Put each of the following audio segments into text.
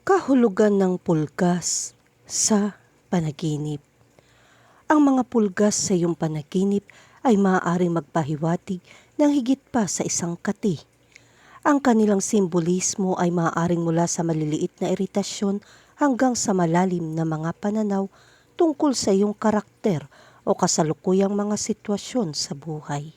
Kahulugan ng pulgas sa panaginip. Ang mga pulgas sa iyong panaginip ay maaaring magpahiwatig ng higit pa sa isang kati. Ang kanilang simbolismo ay maaaring mula sa maliliit na iritasyon hanggang sa malalim na mga pananaw tungkol sa iyong karakter o kasalukuyang mga sitwasyon sa buhay.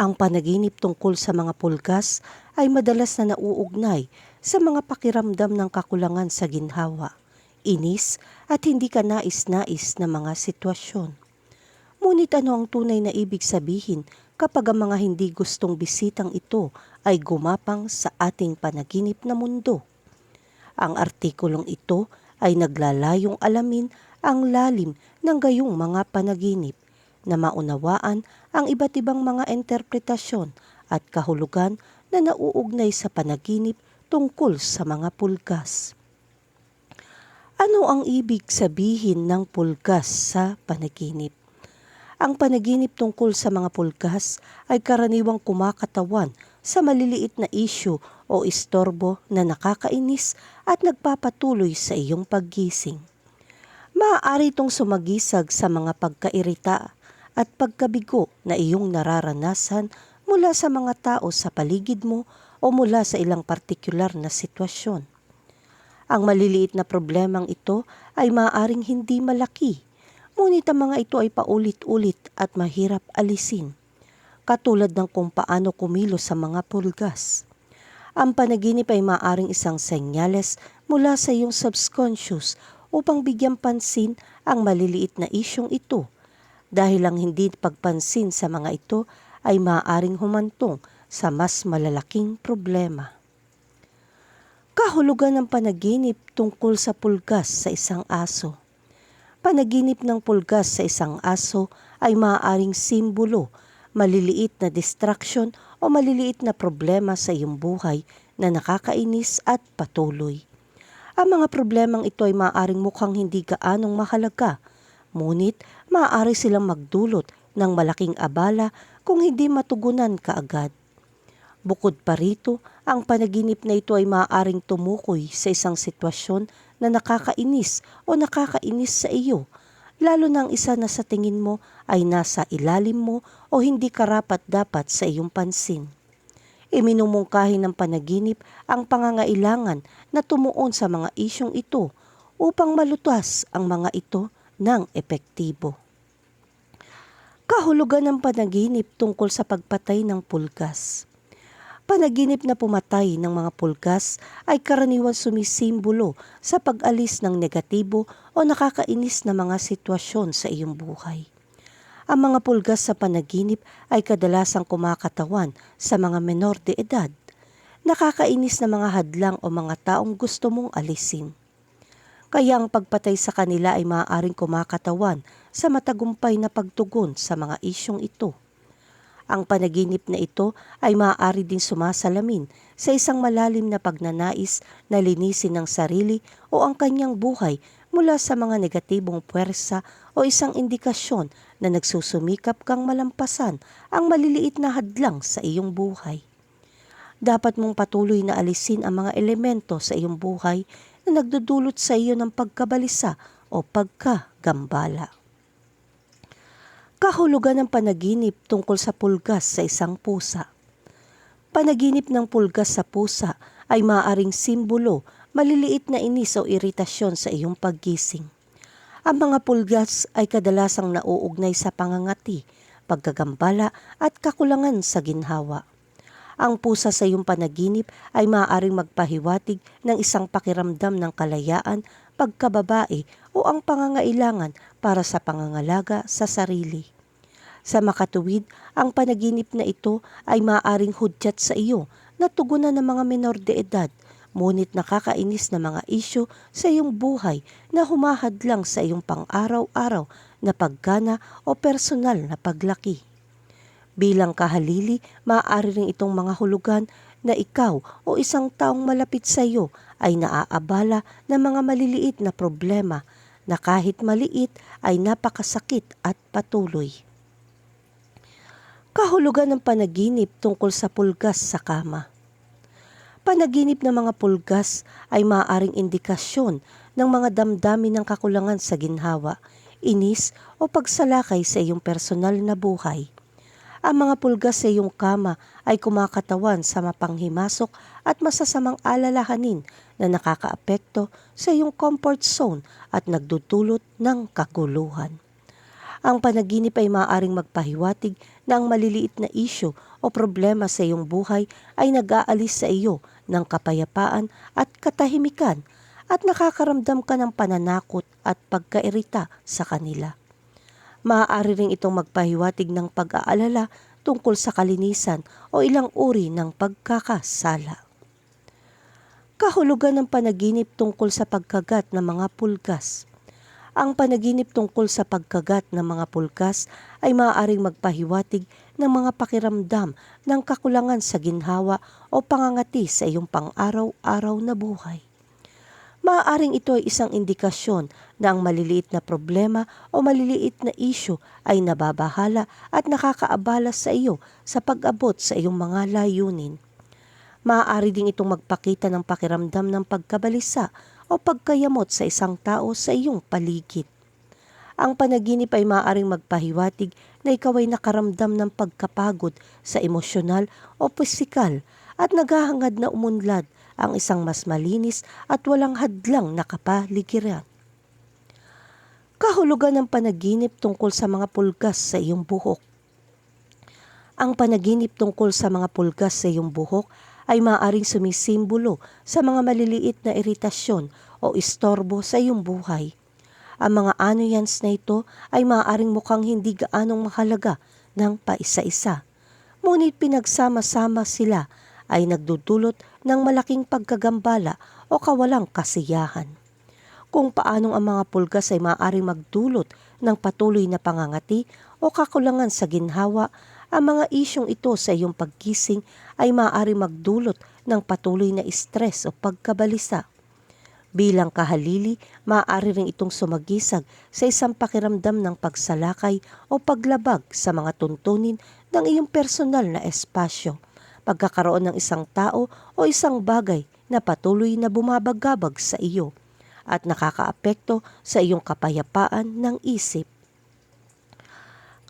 Ang panaginip tungkol sa mga pulgas ay madalas na nauugnay sa mga pakiramdam ng kakulangan sa ginhawa, inis at hindi ka nais-nais na mga sitwasyon. Ngunit ano ang tunay na ibig sabihin kapag ang mga hindi gustong bisitang ito ay gumapang sa ating panaginip na mundo? Ang artikulong ito ay naglalayong alamin ang lalim ng gayong mga panaginip na maunawaan ang iba't ibang mga interpretasyon at kahulugan na nauugnay sa panaginip tungkol sa mga pulgas. Ano ang ibig sabihin ng pulgas sa panaginip? Ang panaginip tungkol sa mga pulgas ay karaniwang kumakatawan sa maliliit na isyu o istorbo na nakakainis at nagpapatuloy sa iyong paggising. Maaari itong sumagisag sa mga pagkairita at pagkabigo na iyong nararanasan mula sa mga tao sa paligid mo o mula sa ilang partikular na sitwasyon. Ang maliliit na problemang ito ay maaaring hindi malaki, ngunit ang mga ito ay paulit-ulit at mahirap alisin, katulad ng kung paano kumilos sa mga pulgas. Ang panaginip ay maaaring isang senyales mula sa iyong subconscious upang bigyan pansin ang maliliit na isyong ito dahil ang hindi pagpansin sa mga ito ay maaaring humantong sa mas malalaking problema. Kahulugan ng panaginip tungkol sa pulgas sa isang aso. Panaginip ng pulgas sa isang aso ay maaaring simbolo, maliliit na distraction o maliliit na problema sa iyong buhay na nakakainis at patuloy. Ang mga problemang ito ay maaaring mukhang hindi gaanong mahalaga, ngunit maaari silang magdulot ng malaking abala kung hindi matugunan kaagad. Bukod pa rito, ang panaginip na ito ay maaaring tumukoy sa isang sitwasyon na nakakainis o nakakainis sa iyo, lalo ang isa na sa tingin mo ay nasa ilalim mo o hindi karapat dapat sa iyong pansin. Iminumungkahi ng panaginip ang pangangailangan na tumuon sa mga isyong ito upang malutas ang mga ito ng epektibo. Kahulugan ng panaginip tungkol sa pagpatay ng pulgas. Panaginip na pumatay ng mga pulgas ay karaniwan sumisimbolo sa pag-alis ng negatibo o nakakainis na mga sitwasyon sa iyong buhay. Ang mga pulgas sa panaginip ay kadalasang kumakatawan sa mga menor de edad. Nakakainis na mga hadlang o mga taong gusto mong alisin kaya ang pagpatay sa kanila ay maaaring kumakatawan sa matagumpay na pagtugon sa mga isyong ito. Ang panaginip na ito ay maaari din sumasalamin sa isang malalim na pagnanais na linisin ng sarili o ang kanyang buhay mula sa mga negatibong puwersa o isang indikasyon na nagsusumikap kang malampasan ang maliliit na hadlang sa iyong buhay. Dapat mong patuloy na alisin ang mga elemento sa iyong buhay na nagdudulot sa iyo ng pagkabalisa o pagkagambala. Kahulugan ng panaginip tungkol sa pulgas sa isang pusa. Panaginip ng pulgas sa pusa ay maaaring simbolo, maliliit na inis o iritasyon sa iyong paggising. Ang mga pulgas ay kadalasang nauugnay sa pangangati, pagkagambala at kakulangan sa ginhawa. Ang pusa sa iyong panaginip ay maaaring magpahiwatig ng isang pakiramdam ng kalayaan, pagkababae o ang pangangailangan para sa pangangalaga sa sarili. Sa makatuwid, ang panaginip na ito ay maaaring hudyat sa iyo na tugunan ng mga menor de edad, ngunit nakakainis na mga isyo sa iyong buhay na humahadlang sa iyong pang-araw-araw na paggana o personal na paglaki. Bilang kahalili, maaari rin itong mga hulugan na ikaw o isang taong malapit sa iyo ay naaabala ng mga maliliit na problema na kahit maliit ay napakasakit at patuloy. Kahulugan ng panaginip tungkol sa pulgas sa kama. Panaginip ng mga pulgas ay maaaring indikasyon ng mga damdamin ng kakulangan sa ginhawa, inis o pagsalakay sa iyong personal na buhay. Ang mga pulgas sa iyong kama ay kumakatawan sa mapanghimasok at masasamang alalahanin na nakakaapekto sa iyong comfort zone at nagdudulot ng kaguluhan. Ang panaginip ay maaaring magpahiwatig na ang maliliit na isyo o problema sa iyong buhay ay nag-aalis sa iyo ng kapayapaan at katahimikan at nakakaramdam ka ng pananakot at pagkairita sa kanila. Maaari ring itong magpahiwatig ng pag-aalala tungkol sa kalinisan o ilang uri ng pagkakasala. Kahulugan ng panaginip tungkol sa pagkagat ng mga pulgas. Ang panaginip tungkol sa pagkagat ng mga pulgas ay maaaring magpahiwatig ng mga pakiramdam ng kakulangan sa ginhawa o pangangati sa iyong pang-araw-araw na buhay. Maaaring ito ay isang indikasyon na ang maliliit na problema o maliliit na isyu ay nababahala at nakakaabala sa iyo sa pag-abot sa iyong mga layunin. Maaari ding itong magpakita ng pakiramdam ng pagkabalisa o pagkayamot sa isang tao sa iyong paligid. Ang panaginip ay maaaring magpahiwatig na ikaw ay nakaramdam ng pagkapagod sa emosyonal o pisikal at naghahangad na umunlad ang isang mas malinis at walang hadlang na kapaligiran. Kahulugan ng panaginip tungkol sa mga pulgas sa iyong buhok. Ang panaginip tungkol sa mga pulgas sa iyong buhok ay maaaring sumisimbolo sa mga maliliit na iritasyon o istorbo sa iyong buhay. Ang mga anuyans na ito ay maaaring mukhang hindi gaanong mahalaga ng paisa-isa. Ngunit pinagsama-sama sila ay nagdudulot ng malaking pagkagambala o kawalang kasiyahan. Kung paanong ang mga pulgas ay maaaring magdulot ng patuloy na pangangati o kakulangan sa ginhawa ang mga isyong ito sa iyong pagkising ay maaari magdulot ng patuloy na stress o pagkabalisa. Bilang kahalili, maaari rin itong sumagisag sa isang pakiramdam ng pagsalakay o paglabag sa mga tuntunin ng iyong personal na espasyo, pagkakaroon ng isang tao o isang bagay na patuloy na bumabagabag sa iyo at nakakaapekto sa iyong kapayapaan ng isip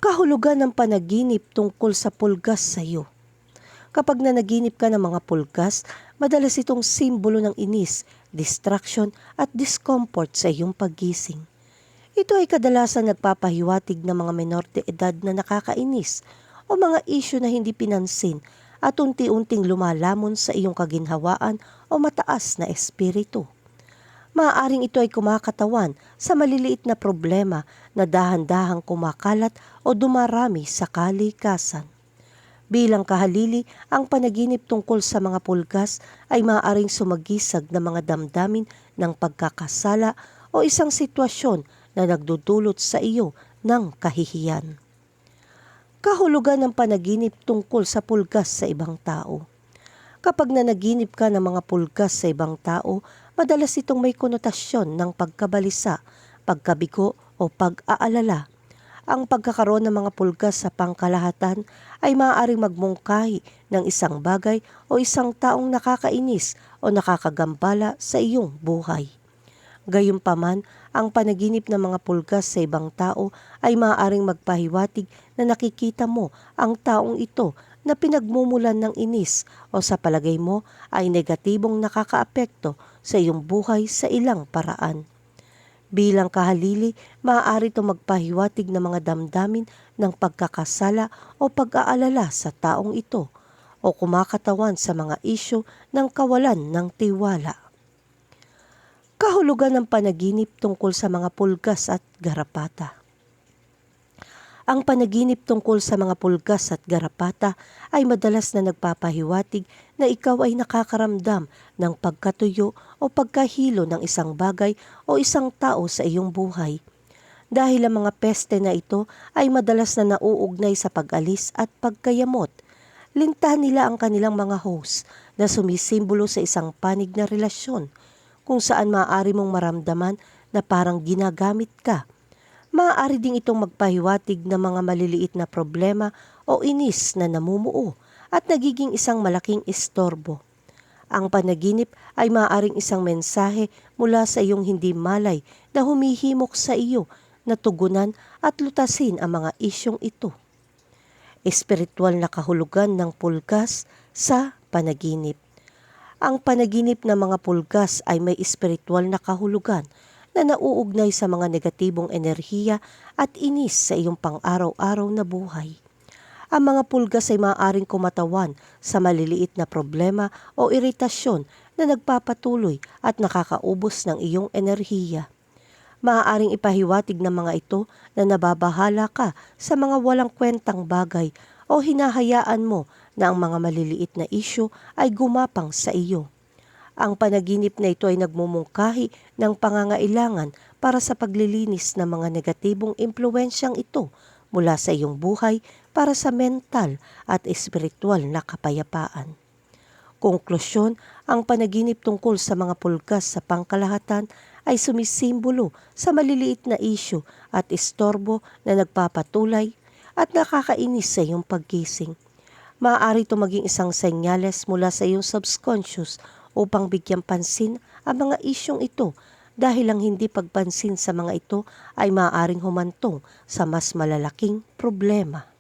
kahulugan ng panaginip tungkol sa pulgas sa iyo. Kapag nanaginip ka ng mga pulgas, madalas itong simbolo ng inis, distraction at discomfort sa iyong paggising. Ito ay kadalasan nagpapahiwatig ng mga menor de edad na nakakainis o mga isyu na hindi pinansin at unti-unting lumalamon sa iyong kaginhawaan o mataas na espiritu maaaring ito ay kumakatawan sa maliliit na problema na dahan-dahang kumakalat o dumarami sa kalikasan. Bilang kahalili, ang panaginip tungkol sa mga pulgas ay maaaring sumagisag ng mga damdamin ng pagkakasala o isang sitwasyon na nagdudulot sa iyo ng kahihiyan. Kahulugan ng panaginip tungkol sa pulgas sa ibang tao. Kapag nanaginip ka ng mga pulgas sa ibang tao, madalas itong may konotasyon ng pagkabalisa, pagkabigo o pag-aalala. Ang pagkakaroon ng mga pulgas sa pangkalahatan ay maaaring magmungkahi ng isang bagay o isang taong nakakainis o nakakagambala sa iyong buhay. Gayunpaman, ang panaginip ng mga pulgas sa ibang tao ay maaaring magpahiwatig na nakikita mo ang taong ito na pinagmumulan ng inis o sa palagay mo ay negatibong nakakaapekto sa iyong buhay sa ilang paraan. Bilang kahalili, maaari ito magpahiwatig ng mga damdamin ng pagkakasala o pag-aalala sa taong ito o kumakatawan sa mga isyo ng kawalan ng tiwala. Kahulugan ng panaginip tungkol sa mga pulgas at garapata. Ang panaginip tungkol sa mga pulgas at garapata ay madalas na nagpapahiwatig na ikaw ay nakakaramdam ng pagkatuyo o pagkahilo ng isang bagay o isang tao sa iyong buhay. Dahil ang mga peste na ito ay madalas na nauugnay sa pag-alis at pagkayamot, lintahan nila ang kanilang mga host na sumisimbolo sa isang panig na relasyon kung saan maaari mong maramdaman na parang ginagamit ka maaari ding itong magpahiwatig ng mga maliliit na problema o inis na namumuo at nagiging isang malaking istorbo. Ang panaginip ay maaaring isang mensahe mula sa iyong hindi malay na humihimok sa iyo na tugunan at lutasin ang mga isyong ito. Espiritual na kahulugan ng pulgas sa panaginip. Ang panaginip ng mga pulgas ay may espiritual na kahulugan na nauugnay sa mga negatibong enerhiya at inis sa iyong pang-araw-araw na buhay. Ang mga pulgas ay maaaring kumatawan sa maliliit na problema o iritasyon na nagpapatuloy at nakakaubos ng iyong enerhiya. Maaaring ipahiwatig ng mga ito na nababahala ka sa mga walang kwentang bagay o hinahayaan mo na ang mga maliliit na isyu ay gumapang sa iyo. Ang panaginip na ito ay nagmumungkahi ng pangangailangan para sa paglilinis ng mga negatibong impluensyang ito mula sa iyong buhay para sa mental at espiritual na kapayapaan. Konklusyon, ang panaginip tungkol sa mga pulgas sa pangkalahatan ay sumisimbolo sa maliliit na isyu at istorbo na nagpapatulay at nakakainis sa iyong paggising. Maaari ito maging isang senyales mula sa iyong subconscious upang bigyan pansin ang mga isyong ito dahil ang hindi pagpansin sa mga ito ay maaaring humantong sa mas malalaking problema.